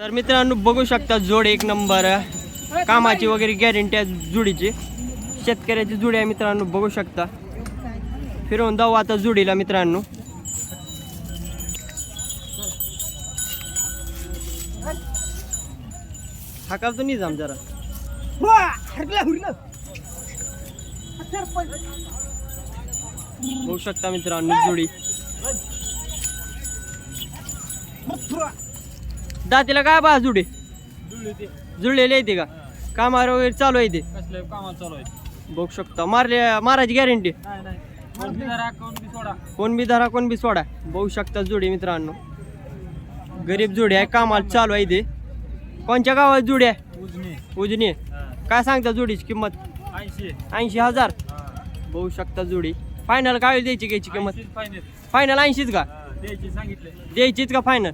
तर मित्रांनो बघू शकता जोड एक नंबर. कामाची वगैरे गॅरंटी आहे जुडीची. शेतकऱ्याची जुडी आहे मित्रांनो बघू शकता. फिरवून जाऊ आता जुडीला मित्रांनो. हाकाल तो निजाम जरा. बघू शकता मित्रांनो जुडी. दातीला काय बा जुडी? जुळलेली आहे ते का? कामावर वगैरे चालू आहे ते? कामात चालू आहे? बघू शकता. मारले मारायची गॅरंटी नाही नाही. कोण बी धरा कोण बी सोडा. बघू शकता जुडी मित्रांनो. गरीब जुडी आहे कामाला चालू आहे ते. कोणत्या गावात जुडी आहे? उजनी. काय सांगता जुडीची किंमत? ऐंशी. ऐंशी हजार. बघू शकता जुडी. फायनल काय द्यायची घ्यायची किंमत? फायनल ऐंशीच का? द्यायची सांगितले द्यायचीच का फायनल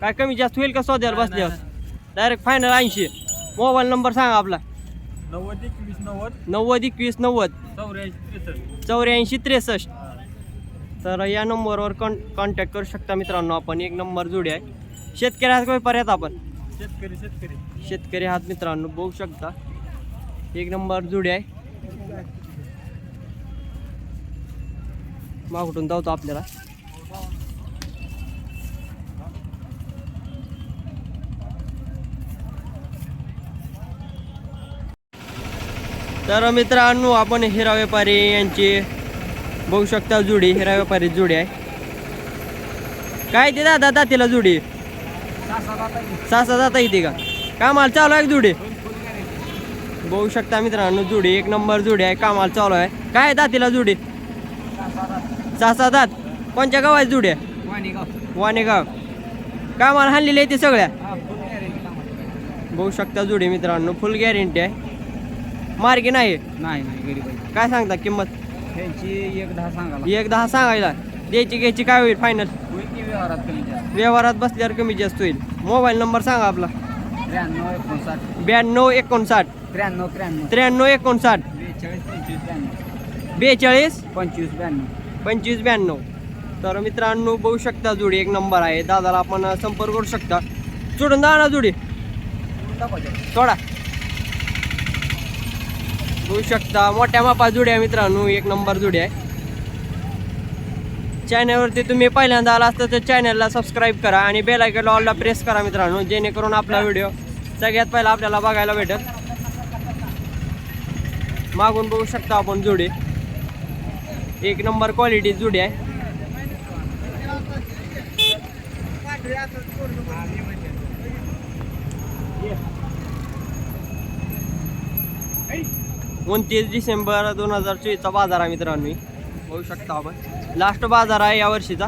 काय कमी जास्त होईल का सौद्याला बसल्यावर? डायरेक्ट फायनल ऐंशी. मोबाईल नंबर सांगा आपला. नव्वद एकवीस नव्वद. नव्वद एकवीस नव्वद. चौऱ्याऐंशी त्रेसष्ट. चौऱ्याऐंशी त्रेसष्ट. तर या नंबरवर कॉन कॉन्टॅक्ट करू शकता मित्रांनो आपण. एक नंबर जोडी आहे. शेतकरी हात काही पर्यात आपण? शेतकरी शेतकरी. शेतकरी हात मित्रांनो बघू शकता. एक नंबर जोडी आहे. मागून धावतो आपल्याला? तर मित्रांनो आपण हिरा व्यापारी यांची बघू शकता जुडी हिरा व्यापारी जुडी आहे. काय ते दादा दातीला जुडी? सासा जाता येते का? कामाला चालू आहे जुडी? बघू शकता मित्रांनो जुडी एक नंबर जुडी आहे कामाला चालू आहे. काय आहे दातीला जुडी? सासा दात. कोणत्या गावाची जुडी? आहे वाणेगाव. कामाला हाणलेली आहे ते सगळ्या? बघू शकता जुडी मित्रांनो फुल गॅरंटी आहे. मार्गी नाही? नाही नाही गरीब आहे काय सांगता किंमत? त्यांची एक दहा सांगाला एक दहा सांगायला. द्यायची घ्यायची काय होईल फायनल होईल की व्यवहारात कमी जास्त? व्यवहारात बसल्यावर कमी जास्त होईल. मोबाईल नंबर सांगा आपला. त्र्याण्णव एकोणसाठ. ब्याण्णव एकोणसाठ. त्र्याण्णव त्र्याण्णव. त्र्याण्णव एकोणसाठ. बेचाळीस पंचवीस ब्याण्णव. बेचाळीस? पंचवीस ब्याण्णव. पंचवीस ब्याण्णव. तर मित्रांनो बघू शकता जुडी. एक नंबर आहे. दादाला आपण संपर्क करू शकता. सोडून जा ना जुडी सोडा. बघू शकता. मोठ्या मापा जुडी आहे मित्रांनो. एक नंबर जुडी आहे. चॅनलवरती तुम्ही पहिल्यांदा आला असता तर चॅनलला सबस्क्राईब करा आणि बेल आयकॉनला ऑलला प्रेस करा मित्रांनो जेणेकरून आपला व्हिडिओ सगळ्यात पहिला आपल्याला बघायला भेटेल. मागून बघू शकता आपण जुडी. एक नंबर क्वालिटी जुडी आहे. उनतीस डिसेंबर दोन हजार चोवीसचा बाजार आहे मित्रांनो. बघू शकता आपण. लास्ट बाजार आहे या वर्षीचा.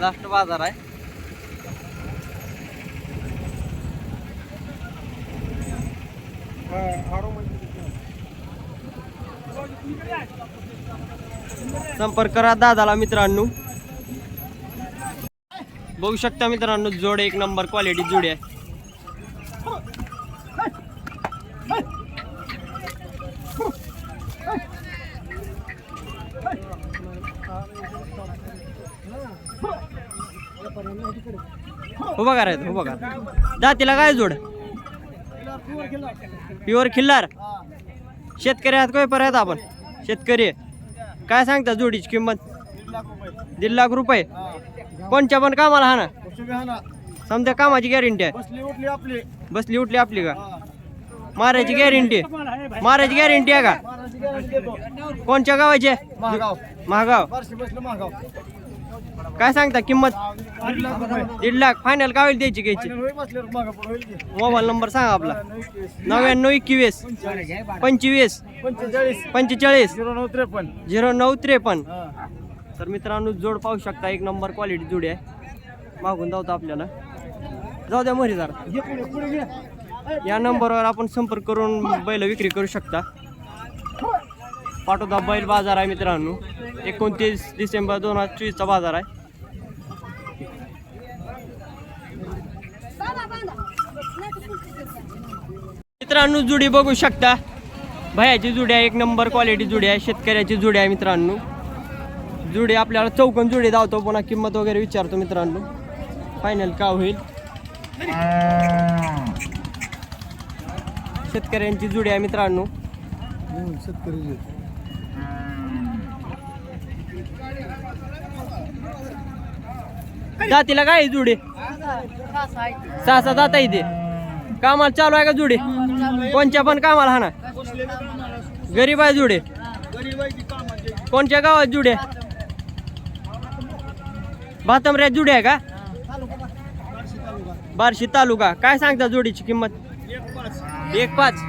लास्ट बाजार आहे. संपर्क करा दादाला मित्रांनो. बघू शकता मित्रांनो जोड एक नंबर क्वालिटी जोडी आहे. उभा करायचं उभा करा दातीला काय जोड. प्युअर खिल्लार शेतकरी आहात काही पर्यंत आपण. शेतकरी. काय सांगता जोडीची किंमत? दीड लाख रुपये. कोणच्या पण कामाला हा ना. समजा कामाची गॅरंटी आहे. बसली उठली आपली का? मारायची गॅरंटी मारायची गॅरंटी आहे का? कोणच्या गावाची महागाव. महागाव. काय सांगता किंमत? दीड लाख. फायनल काय होईल द्यायची घ्यायची? मोबाईल नंबर सांगा आपला. नव्याण्णव एकवीस. पंचवीस. पंचेचाळीस. झिरो नऊ त्रेपन्न. तर मित्रांनो जोड पाहू शकता एक नंबर क्वालिटी जोडी आहे. मागून जाऊ आपल्याला. जाऊ द्या मरी जरा. या नंबरवर आपण संपर्क करून बैल विक्री करू शकता. पाटोदा बैल बाजार आहे मित्रांनो. एकोणतीस डिसेंबर दोन हजार चोवीसचा बाजार आहे. मित्रांनो जुडी बघू शकता. भयाची जुडी आहे एक नंबर क्वालिटी जुडी आहे शेतकऱ्याची जुडी आहे मित्रांनो. जुडी आपल्याला चौकन जुडी धावतो पुन्हा किंमत वगैरे विचारतो मित्रांनो. फायनल का होईल? शेतकऱ्यांची जुडी आहे मित्रांनो. शेतकरी जातीला काय जुडी? सहा सहा जाता येते कामाला चालू आहे का जुडी? कोणच्या पण कामाला हा ना गरीब आहे जुडे. कोणत्या गावात जुडे? भातमऱ्यात जुडे आहे का? बार्शी तालुका. काय सांगता जोडीची किंमत? एक पाच.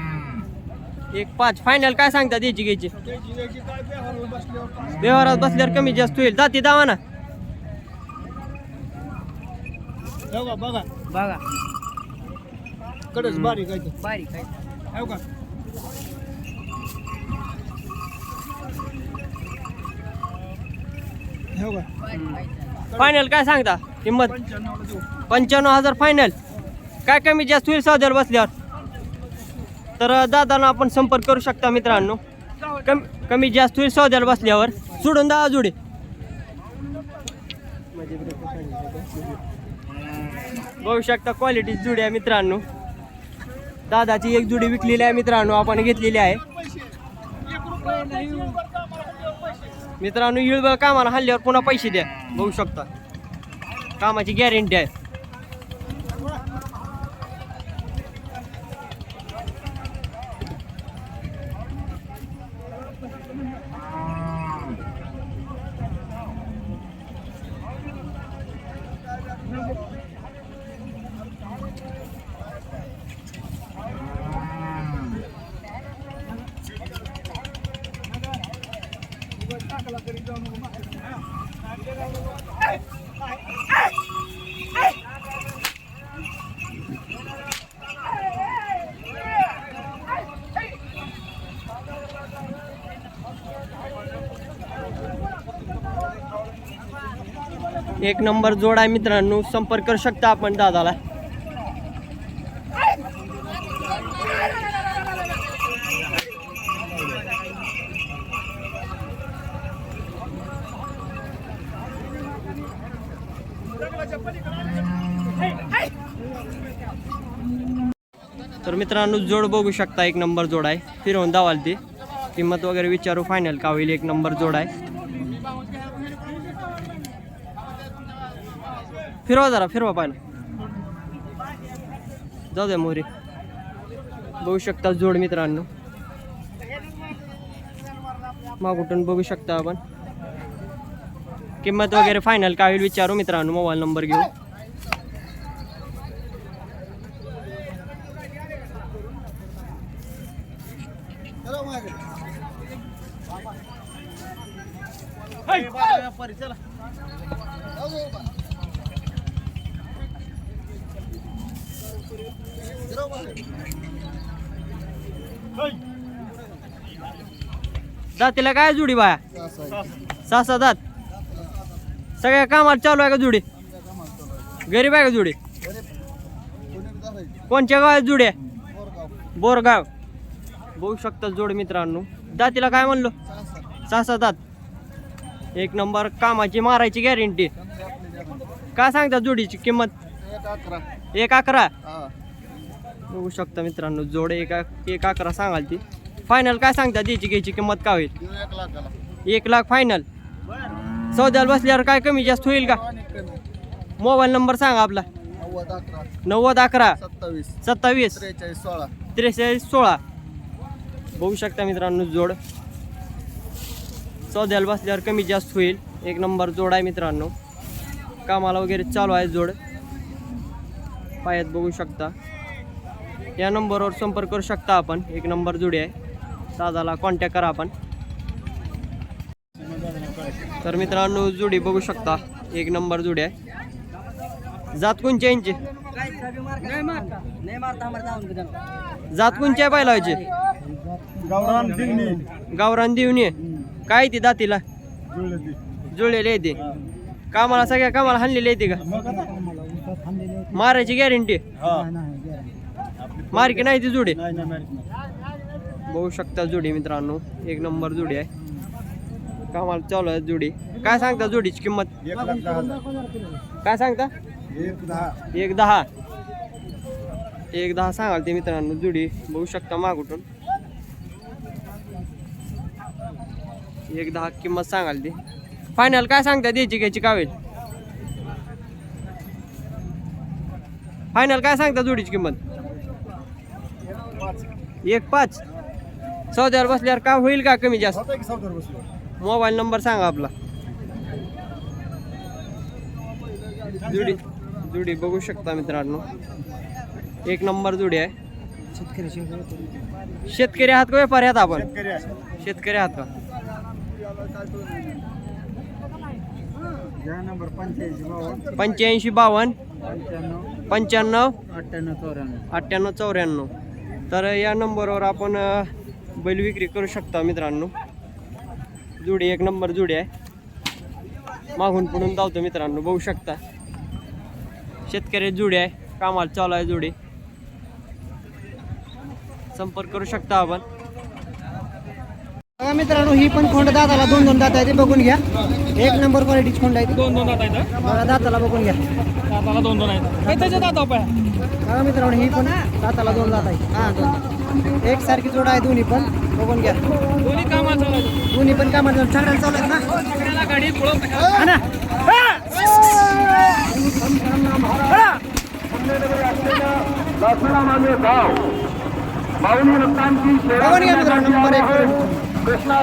एक पाच. फायनल काय सांगता द्यायची घ्यायची? व्यवहारात बसल्यावर कमी जास्त होईल. जाती दावा ना. बघा बघा. बघा. कडच बारीक. बारीक आहे का का फायनल काय सांगता? किंमत पंच्याण्णव हजार फायनल काय कमी जास्त होईल सौद्यावर बसल्यावर? तर दादांना आपण संपर्क करू शकता मित्रांनो. कमी कमी जास्त होईल सौद्याला बसल्यावर. सोडून दहा जुडे. बघू शकता क्वालिटी जुड्या आहे मित्रांनो. दादाची एक जुडी विकलेली आहे मित्रांनो आपण घेतलेली आहे. मित्रांनो इळबळ कामाला हल्ल्यावर पुन्हा पैसे द्या. बघू शकता. कामाची गॅरंटी आहे. एक नंबर जोड आहे मित्रांनो. संपर्क करू शकता आपण दादाला. तर मित्रांनो जोड बघू शकता एक नंबर जोड आहे. फिरवून दावाल ती किंमत वगैरे विचारू फायनल का होईल एक नंबर जोड आहे. फिरवा जरा फिरवा पाहिलं जाऊ द्या मोरे बघू शकता जोड मित्रांनो. मागुटून बघू शकता आपण. किंमत वगैरे फायनल काय होईल विचारू मित्रांनो मोबाईल नंबर घेऊ चला दातीला जातीला काय जुडी बाया? असं सहा सहा दात. सगळ्या कामाला चालू आहे का जुडी? गरीब आहे का जुडी? कोणच्या गावात जुडी आहे? बोरगाव. बघू शकता जोड मित्रांनो. दातीला काय म्हणलो? सहा सहा दात. एक नंबर कामाची मारायची गॅरंटी काय सांगता जुडीची किंमत? एक अकरा. बघू शकता मित्रांनो जोड एक एक अकरा सांगाल ती. फायनल काय सांगता द्यायची घ्यायची किंमत काय होईल? एक लाख फायनल सौद्याला बसल्यावर काय कमी जास्त होईल का. मोबाईल नंबर सांगा आपला. नव्वद अकरा. सत्तावीस. सत्तावीस. त्रेचाळीस सोळा. त्रेचाळीस सोळा. बघू शकता मित्रांनो जोड. सौद्याला बसल्यावर कमी जास्त होईल. एक नंबर जोड आहे मित्रांनो. कामाला वगैरे चालू आहे जोड. पायात बघू शकता. या नंबरवर संपर्क करू शकता आपण. एक नंबर जुडी आहे. दादाला कॉन्टॅक्ट करा आपण. तर मित्रांनो जुडी बघू शकता. एक नंबर जुडी आहे. जात कोणची यांची? जात कोणची आहे गावरान दिवणी गावरान देवणी काय ती दातीला? जुळलेले जुळलेली येते कामाला सगळ्या कामाला हाणलेली येते का? मारायची गॅरंटी मारकी नाही ती जुडी. नाही, नाही, नाही. बघू शकता जुडी मित्रांनो. एक नंबर जुडी आहे. कामाला चालू आहे जुडी. काय सांगता जुडीची किंमत? काय सांगता? एक दहा. एक दहा. एक दहा सांगाल ते मित्रांनो जुडी. बघू शकता मागुटून एक दहा किंमत सांगाल ती. फायनल काय सांगता द्यायची घ्यायची कावेल फायनल काय सांगता जोडीची किंमत? एक पाच. सौद्यावर बसल्यावर काय होईल का कमी जास्त? होता की सावधान बसलो मोबाईल नंबर सांगा आपला. जुडी जुडी बघू शकता मित्रांनो. एक नंबर जुडी आहे. शेतकरी शेतकरी आहात. का व्यापारी आहात आपण? शेतकरी आहे शेतकरी आहात का? घ्या नंबर पंच्याऐंशी बावन्न. पंच्याऐंशी बावन्न. पंच्याण्णव. पंच्याण्णव. अठ्ठ्याण्णव चौऱ्याण्णव. अठ्ठ्याण्णव चौऱ्याण्णव. तर या नंबरवर आपण बैल विक्री करू शकता मित्रांनो. जुडी एक नंबर जुडी आहे. मागून पुढून धावतो मित्रांनो बघू शकता. शेतकरी जुडी आहे कामाला चालू आहे जुडी. संपर्क करू शकता आपण. बघा मित्रांनो ही पण खोंड दाताला दोन दोन दात आहे ते बघून घ्या. एक नंबर क्वालिटीची खोंड आहे. दोन दोन दात आहेत बघा दाताला बघून घ्या. दाताला दोन दोन आहेत. त्याच्या दाता पाय बघा मित्रांनो ही पण दाताला दोन दात आहे हा दोन एक सारखी जोड आहे दोन्ही पण. बघून घ्या. दोन्ही चालू दोन्ही पण कामात सगळ्याला चालू आहेत ना? सगळ्याला गाडी पुढं हा ना? बघून घ्या मित्रांनो नंबर एक. करून.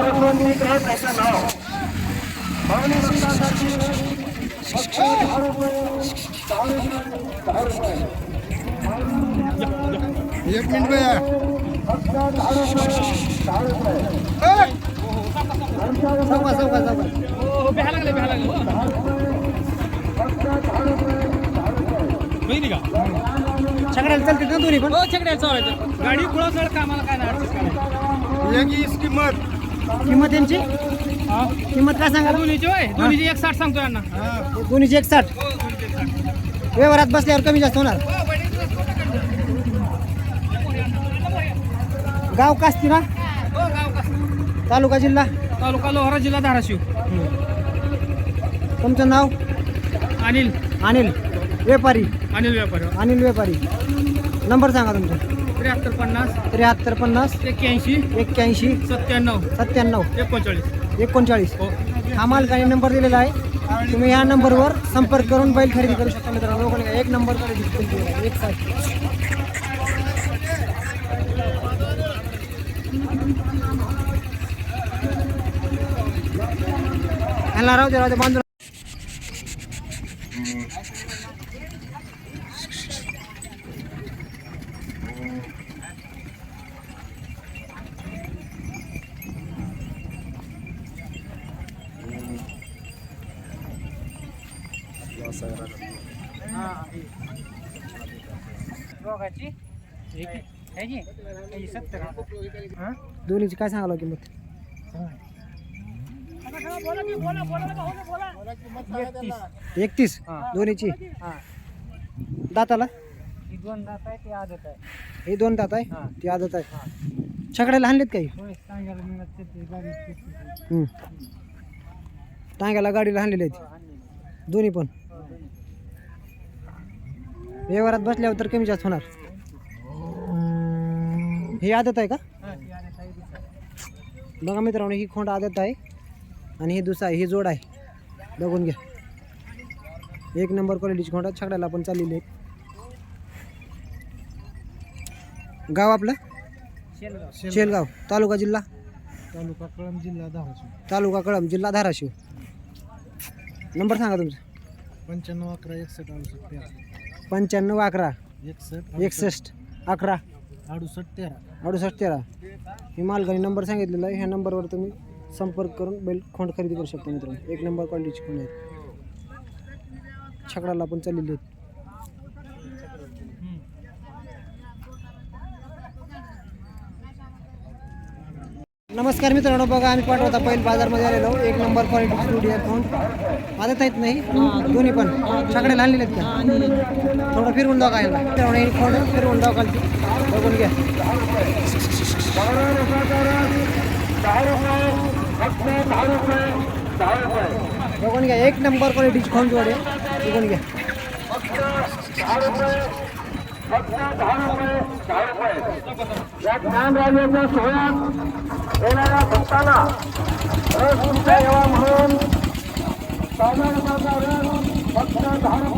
एक मिनिट भ्या. लागले भ्या लागले. माहिती का सगळ्याला चालते ना दोन्ही पण? हो छकड्या चालायचं गाडी पुढं सळ कामाला काय नाही अडचण काय एक किंमत. किंमत यांची? किंमत काय दोन्हीची होय. दोन्हीची एक साठ सांगतो यांना. दोन्हीची एक साठ व्यवहारात बसल्यावर कमी जास्त होणार. गाव कास्ती ना? हो तालुका जिल्हा? तालुका लोहारा जिल्हा धाराशिव. तुमचं नाव? अनिल. अनिल. व्यापारी. अनिल व्यापारी. अनिल व्यापारी. नंबर सांगा तुमचा. त्र्याहत्तर पन्नास. त्र्याहत्तर पन्नास. एक्क्याऐंशी. एक्क्याऐंशी. सत्त्याण्णव. सत्त्याण्णव. एकोणचाळीस. एकोणचाळीस. हो. हा मालकाने नंबर दिलेला आहे. तुम्ही ह्या नंबरवर संपर्क करून बैल खरेदी करू शकता मित्रांनो. एक नंबरकडे एक साथ दे राहू दे बांधून दोन्हीची काय सांगाल किंमत एकतीस दोन्हीची. दाताला? दोन दात आहे ते आदत आहे. हे दोन दात आहे? ती आदत आहे. छकड्याला आणलेत काही? हम्म. टांग्याला गाडीला आणलेले आहेत. दोन्ही पण. व्यवहारात बसल्यावर तर कमी जास्त होणार. ही आदत आहे का? बघा मित्रांनो ही खोंड आदत आहे. आणि ही दुसरा ही जोड आहे. बघून घ्या. एक नंबर क्वालिटीची खोंड आहे. छकड्याला पण चाललेली आहे. गाव आपलं? शेलगाव. तालुका जिल्हा? तालुका कळम जिल्हा धाराशिव. तालुका कळम जिल्हा धाराशिव. नंबर सांगा तुमचा. पंच्याण्णव अकरा एकसष्ट अडुसष्ट तेरा. पंच्याण्णव अकरा. एकसष्ट एकसष्ट अकरा. अडुसष्ट तेरा. अडुसष्ट तेरा. ही मालकाने नंबर सांगितलेला आहे. ह्या नंबरवर तुम्ही संपर्क करून बैल खोंड खरेदी करू शकता मित्रांनो. एक नंबर क्वालिटीची खोंड आहे छकडाला पण चाललेली आहेत. नमस्कार मित्रांनो बघा आम्ही पाठवता पहिल बाजारमध्ये आलेलो. एक नंबर क्वालिटी स्टुडिओ फोन आदत आहेत नाही. दोन्ही पण. छकड्याला आणलेले आहेत का? थोडं फिरवून दाखवा यांना. मित्रांनो एक फोन फिरवून दाखवा बघून घ्या. बघून घ्या एक नंबर क्वालिटीची खोंड जोड. बघून घ्या. या सोहळ्यात येणाऱ्या भक्ताला म्हणून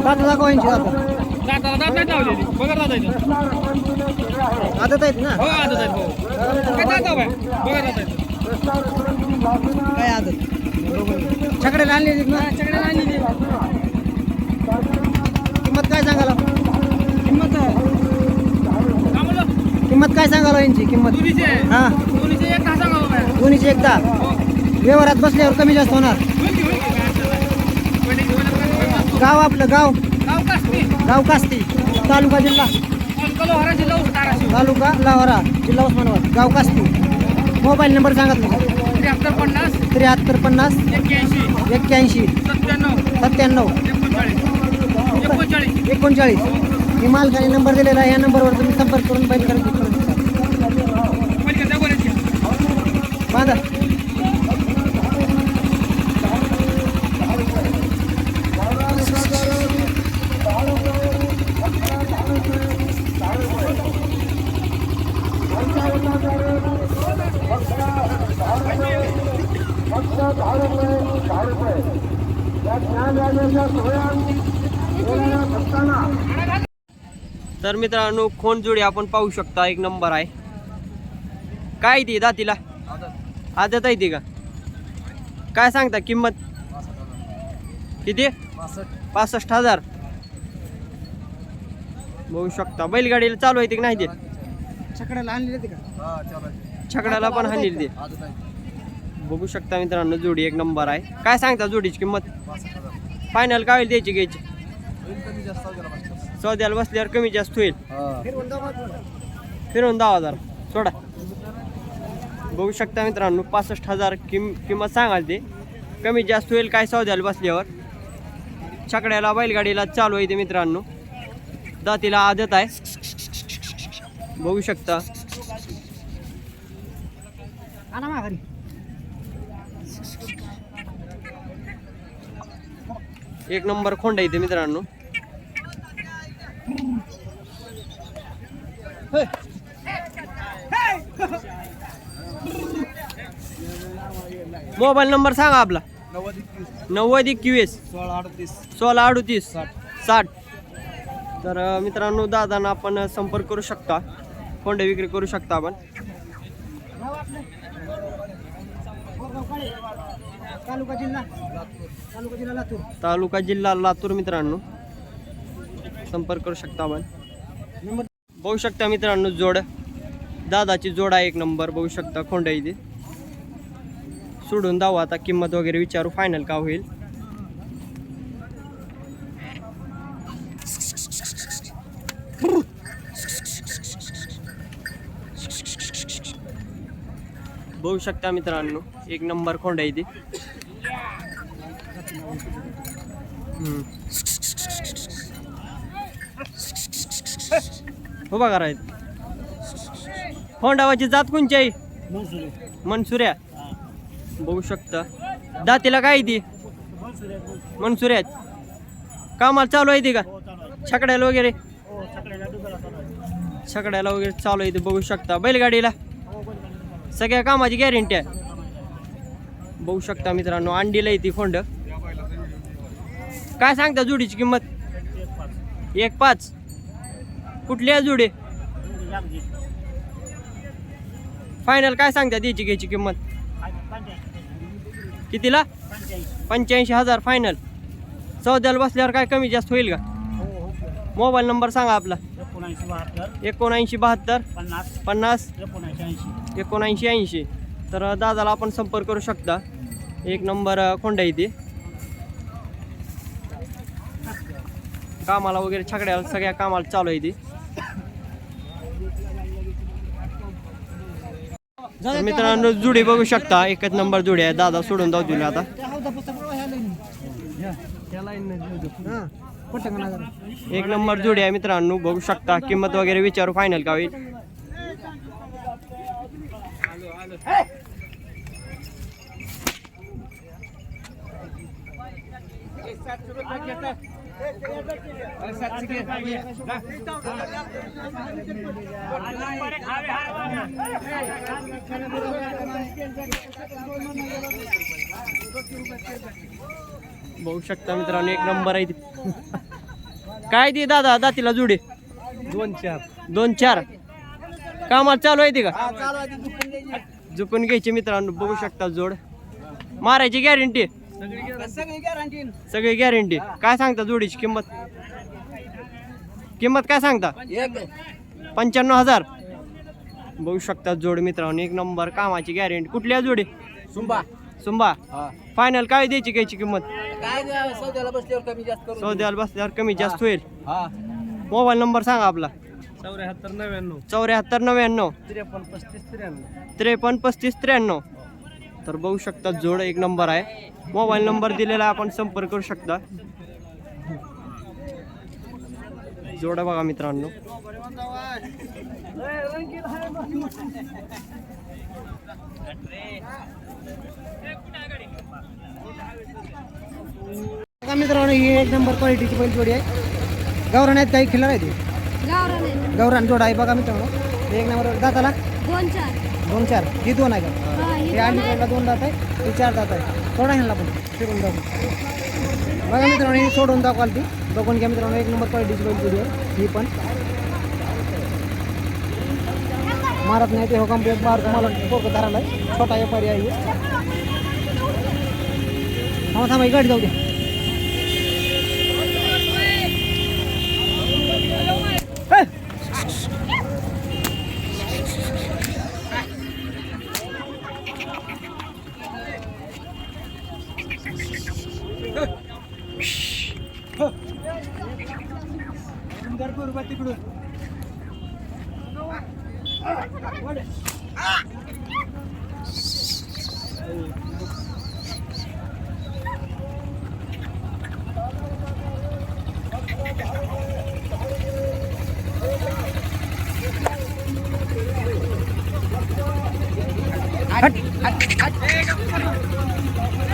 दादा केले आहे आदत आहेत ना? हो आहेत हो. बघा काय आदत? आणली ना? सगळ्यांना आणलेली किंमत काय सांगाला? किंमत किंमत काय सांगाला यांची? किंमत. हा. दोन्हीचे एक एकदा व्यवहारात बसल्यावर कमी जास्त होणार. गाव आपलं गाव. गाव कास्ती. तालुका जिल्हा. तालुका लाहोरा जिल्हा उस्मानाबाद. गाव कास्ती. मोबाईल नंबर सांगितलं त्र्याहत्तर पन्नास त्र्याहत्तर पन्नास एक्क्याऐंशी एक्क्याऐंशी सत्त्याण्णव सत्त्याण्णव एकोणचाळीस एकोणचाळीस. एकोणचाळीस. ही मालकाने नंबर दिलेला आहे या नंबरवर तुम्ही संपर्क करून बैल खरेदी करू शकता पलीकडे त्या बरेच आहे. बांधा. फक्त दहा रुपये दहा रुपये या ज्ञानराजाच्या सोहळ्यात येणाऱ्या भक्तांना तर मित्रांनो खोन जोडी आपण पाहू शकता एक नंबर आहे. काय ती दातीला? आदत आहे ती का? काय सांगता किंमत? किती? पासष्ट हजार. बघू शकता बैलगाडीला चालू आहे ती की नाही ते? छकड्याला का? छकड्याला पण हाणली ते. बघू शकता मित्रांनो जोडी एक नंबर आहे. काय सांगता जोडीची किंमत? फायनल काय होईल द्यायची घ्यायची? सौद्याला बसल्यावर कमी जास्त होईल. फिरवून दहा हजार. सोडा. बघू शकता मित्रांनो पासष्ट हजार किम किंमत सांगाल ते. कमी जास्त होईल काय सौद्याला बसल्यावर? छकड्याला बैलगाडीला चालू आहे ते मित्रांनो. दातीला आदत आहे. बघू शकता आणा माघारी एक नंबर खोंडा इथे मित्रांनो. मोबाईल नंबर सांगा आपला. नव्वद एकवीस. सोळा अडतीस. सोळा अडतीस साठ. तर मित्रांनो दादांना आपण संपर्क करू शकता. खोंड विक्री करू शकता आपण. तालुका जिल्हा. तालुका जिल्हा लातूर. तालुका जिल्हा लातूर मित्रांनो. संपर्क करू शकता आपण. बघू शकता मित्रांनो जोड. दादाची जोड आहे एक नंबर. बघू शकता खोंड आहे इथे. सोडून दावा आता. किंमत वगैरे विचारू. फायनल का होईल? बघू शकता मित्रांनो. एक नंबर खोंड आहे इथे हम्म. हो उभा करायचं होंडावाची जात कोणची आहे? मनसुऱ्या. बघू शकता. दातीला काय आहे ती? मनसुऱ्यात. कामाला चालू आहे ती का? छकड्याला वगैरे? छकड्याला वगैरे चालू आहे ते बघू शकता. बैलगाडीला? सगळ्या कामाची गॅरंटी आहे. बघू शकता मित्रांनो अंडीला येते फोंड काय सांगता जुडीची किंमत? एक पाच. कुठली आहे जुडी? फायनल काय सांगता त्याची घ्यायची किंमत? कितीला? पंच्याऐंशी हजार फायनल चौद्याला बसल्यावर काय कमी जास्त होईल का? मोबाईल नंबर सांगा आपला. एकोणऐंशी बहात्तर एकोणऐंशी बहात्तर पन्नास पन्नास एकोणऐंशी ऐंशी. एकोणऐंशी ऐंशी तर दादाला आपण संपर्क करू शकता. एक नंबर खोंडा इथे कामाला वगैरे छकड्याला सगळ्या कामाला चालू आहे ती. मित्रांनो जुडी बघू शकता. एकच नंबर जुडी आहे. दादा सोडून जाऊ दिली आता. एक नंबर जुडी आहे मित्रांनो. बघू शकता. किंमत वगैरे विचारू फायनल का होईल? बघू शकता मित्रांनो एक नंबर आहे ती. काय ती दादा दातीला जुडे? दोन चार. दोन चार. कामाला चालू आहे ती का? झुपून घ्यायची. मित्रांनो बघू शकता जोड. मारायची गॅरंटी सगळी गॅरंटी काय सांगता जोडीची किंमत? किंमत काय सांगता? पंच्याण्णव हजार. बघू शकता जोड मित्रांनो एक नंबर कामाची गॅरंटी कुठल्या जोडी? सुंबा. सुंबा. फायनल काय द्यायची घ्यायची किंमत? काय सौद्याला बसल्यावर कमी जास्त करू सौद्याला बसल्यावर कमी जास्त होईल. हा. मोबाईल नंबर सांगा आपला. चौऱ्याहत्तर नव्याण्णव. चौऱ्याहत्तर नव्याण्णव. त्रेपन्न पस्तीस त्र्याण्णव. त्रेपन्न पस्तीस त्र्याण्णव. तर बघू शकता जोड एक नंबर आहे. मोबाईल नंबर दिलेला आहे, आपण संपर्क करू शकता. जोड बघा मित्रांनो. बघा मित्रांनो ही एक नंबर क्वालिटीची बैल जोडी आहे. गावरान आहेत काही खिल्लार आहे ती? गावरान जोड आहे बघा मित्रांनो. एक नंबर दाताला? दोन चार. दोन चार. ही दोन आहे का? हा, दोन आली. पहिला दोन दात आहे ही चार दात आहे. थोडा ह्यांना पण फिरून दाखवू बघा मित्रांनो ही सोडून दाखवाल ती. बघून घ्या मित्रांनो एक नंबर क्वालिटीची बैल जोडी आहे. ही पण. मारत नाही ते हो कंप्लीट बाहेर तुम्हाला पोकं धरायला आहे. छोटा व्यापारी आहे. थांबा थांबा गाडी जाऊ दे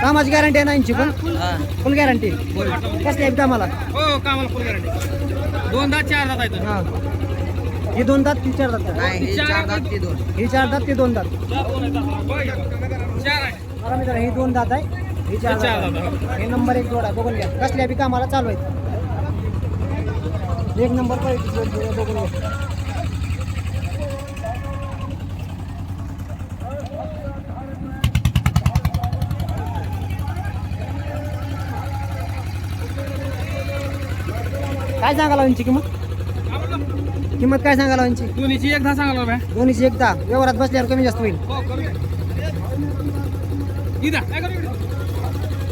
कामाची गॅरंटी आहे ना यांची? पण फुल गॅरंटी कसली आहे? कामाला हो कामाला फुल गॅरंटी दोन दात चार दात आहेत. हा. ही दोन दात ती चार दात? ही चार दात ती दोन. दात बघा मित्रांनो ही दोन दात आहे. ही चार चार दात. हे नंबर एक जोड बघून घ्या. कसल्या बी कामाला चालू आहेत. एक नंबर बघून घ्या काय सांगाला यांची किंमत? किंमत काय सांगाला यांची? दोन्हीची एक दहा सांगाल बाबा दोन्हीची एकदा. व्यवहारात बसल्यावर कमी जास्त होईल हो कमी इदा काय करू इकडे?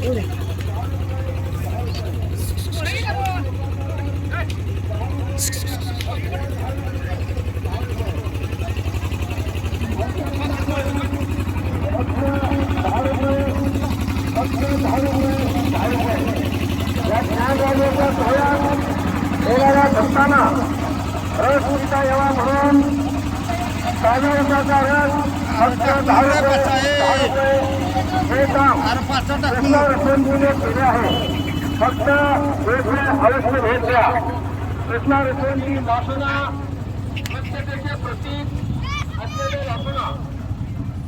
येऊ दे. या ज्ञानराजाच्या सोहळ्यात येणाऱ्या भक्तांना रस पिता यावा म्हणून साधारणचा रस फक्त दहा रुपये दहा रुपये हे काम कृष्णा रसवंतीने केले आहे फक्त वेगळे अवश्य भेट द्या कृष्णा रसवंती वासना स्वच्छतेचे प्रतीक असलेले वासना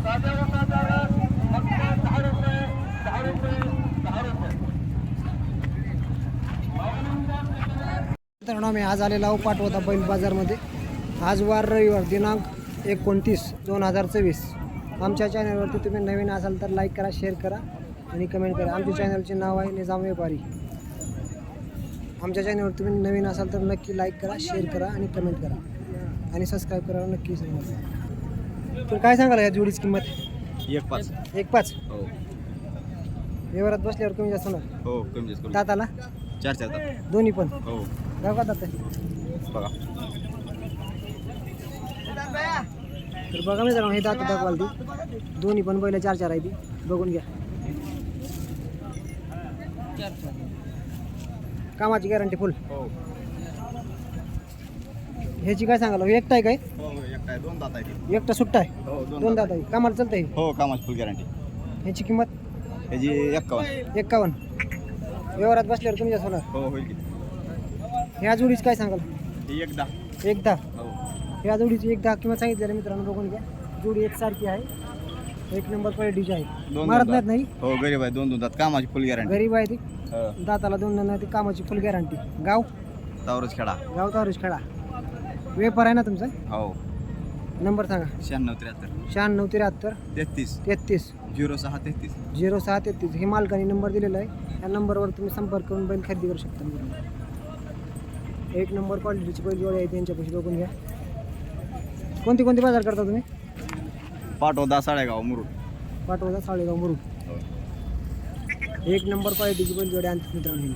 साधारणचा रस फक्त दहा रुपये दहा रुपये दहा रुपये मित्रांनो मी आज आलेला आहो पाठवता बैल बाजारमध्ये. आज वार रविवार दिनांक एकोणतीस दोन हजार चोवीस. आमच्या चॅनलवरती तुम्ही नवीन असाल तर लाईक करा शेअर करा आणि कमेंट करा. आमच्या चॅनलचे नाव आहे निजाम व्यापारी. आमच्या चॅनलवर तुम्ही नवीन असाल तर नक्की लाईक करा शेअर करा आणि कमेंट करा. आणि सबस्क्राईब करा नक्की सांगा तर काय सांगाल या जोडीची किंमत? एक पाच. एक पाच? हो. व्यवहारात बसल्यावर कमी जास्त होणार? हो कमी जास्त करू दाताला? चार चार दोन्ही पण? हो. गाव का दात बघा. तर बघा मित्रांनो हे दात दाखवाल ती. दोन्ही पण बैल चार चार आहे ती. बघून घ्या. कामाची गॅरंटी फुल हो. ह्याची काय सांगाल एकटा आहे काय? हो काय दोन दात आहे एकटा सुट्टा आहे? हो दोन दात आहे. कामाला चालतं आहे हो कामाची फुल गॅरंटी ह्याची किंमत? त्याची एक्कावन्न एक्कावन्न व्यवहारात बसल्यावर कमी जास्त होणार हो होईल ह्या जोडीची काय सांगाल? ही एकदा. एकदा? हो. ह्या जोडीची एकदा किंवा सांगितलेलं मित्रांनो बघून घ्या. जोडी एकसारखी आहे. एक नंबर क्वालिटीची आहे. दोन मारत दोन नाहीत नाही. हो गरीब आहे दोन दोन दात. कामाची फुल गॅरंटी गरीब आहे ती. दाताला दोन दोन ती कामाची फुल गॅरंटी गाव? तावरच खेळा गाव तावरेश खेळा व्यापार आहे ना तुमचा? हो. नंबर सांगा. शहाण्णव त्र्याहत्तर. शहाण्णव त्र्याहत्तर. तेहतीस. तेहतीस. झिरो सहा तेहतीस. झिरो सहा तेहतीस. हे मालकाने नंबर दिलेला आहे. या नंबरवर तुम्ही संपर्क करून बैल खरेदी करू शकता. एक नंबर क्वालिटीची बैल जोडी आहे त्यांच्यापाशी बघून घ्या. कोणती कोणती बाजार करता तुम्ही? पाठवदा साडेगाव मुरुड. पाठवता साडेगाव मुरुड. एक नंबर क्वालिटीची बैल जोडी आणतात मित्रांनो.